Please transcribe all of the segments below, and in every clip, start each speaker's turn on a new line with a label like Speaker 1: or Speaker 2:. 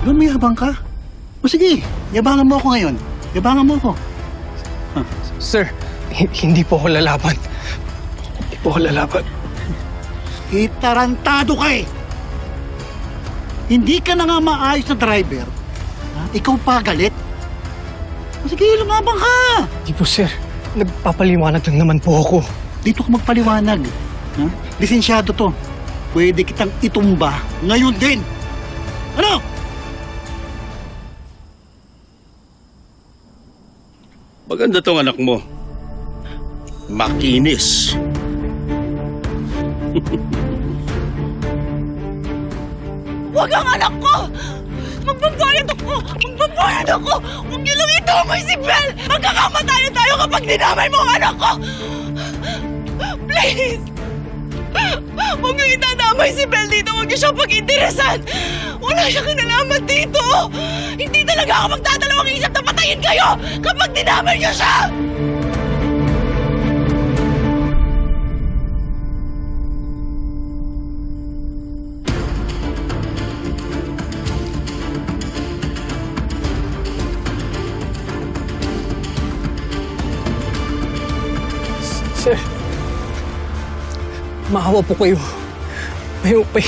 Speaker 1: Lumiyabang ka? O sige, yabangan mo ako ngayon. Yabangan mo ako.
Speaker 2: Sir, hi- hindi po ako lalaban. Hindi po ako lalaban.
Speaker 1: Itarantado ka eh! Hindi ka na nga maayos na driver. Ha? Ikaw pa galit? O sige, lumabang ka!
Speaker 2: Hindi po, sir. Nagpapaliwanag lang naman po ako.
Speaker 1: Dito ka magpaliwanag. Ha? Lisensyado to. Pwede kitang itumba ngayon din. Ano?
Speaker 3: Maganda tong anak mo. Makinis.
Speaker 4: Huwag ang anak ko! Magbabayad ako! Magbabayad ako! Huwag niyo lang itumay si Bel! Magkakamatay tayo kapag dinamay mo ang anak ko! Please! Huwag niyo itadamay si Bel dito! Huwag niyo siyang pag-interesan! Wala siyang kinalaman dito! Hindi talaga ako magdadalawang isip na patayin kayo kapag dinamay niyo siya!
Speaker 2: Sir, maawa po kayo. May, may,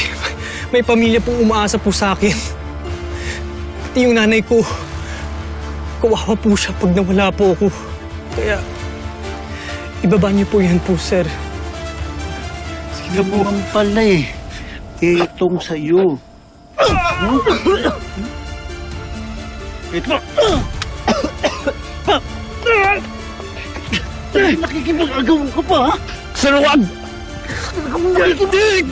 Speaker 2: may pamilya pong umaasa po sa akin. Pati yung nanay ko, kawawa po siya pag nawala po ako. Kaya, ibaba niyo po yan po, sir. Sige na po.
Speaker 1: Naman pala eh. Itong sa'yo. Ito. Nakikipag-agaw ka pa, ha?
Speaker 2: Sir, wag!
Speaker 1: Nakikipag...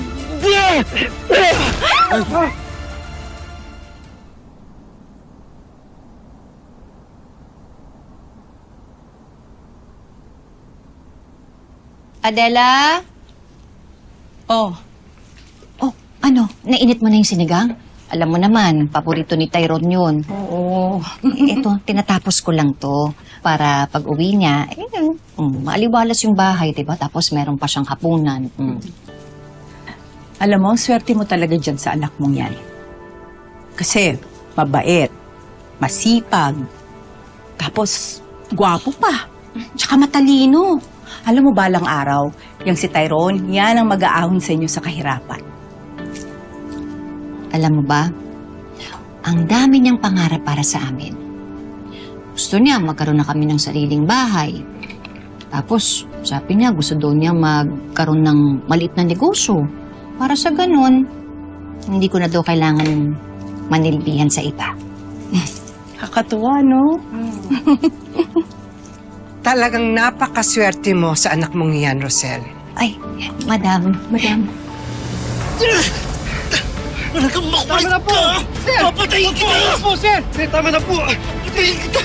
Speaker 5: Adela?
Speaker 4: Oh,
Speaker 5: Oh, ano? Nainit mo na yung sinigang? Alam mo naman, paborito ni Tyrone yun. Oo. Ito, tinatapos ko lang to para pag uwi niya, eh, mm, maaliwalas yung bahay, diba? Tapos meron pa siyang hapunan. Mm.
Speaker 6: Alam mo, swerte mo talaga dyan sa anak mong yan. Kasi, mabait, masipag, tapos, gwapo pa, tsaka matalino. Alam mo, balang araw, yung si Tyrone, yan ang mag-aahon sa inyo sa kahirapan.
Speaker 5: Alam mo ba, ang dami niyang pangarap para sa amin. Gusto niya magkaroon na kami ng sariling bahay. Tapos, sabi niya, gusto daw niya magkaroon ng maliit na negosyo. Para sa ganun, hindi ko na daw kailangan manilbihan sa iba.
Speaker 6: Kakatuwa, no?
Speaker 7: Talagang napakaswerte mo sa anak mong iyan, Rosel.
Speaker 5: Ay, madam, madam.
Speaker 1: Talagang makulit
Speaker 2: Tama na po!
Speaker 1: ka!
Speaker 2: Sir!
Speaker 1: Papatayin kita!
Speaker 2: Tama na po, sir! Sir, tama na po!
Speaker 1: Papatayin kita!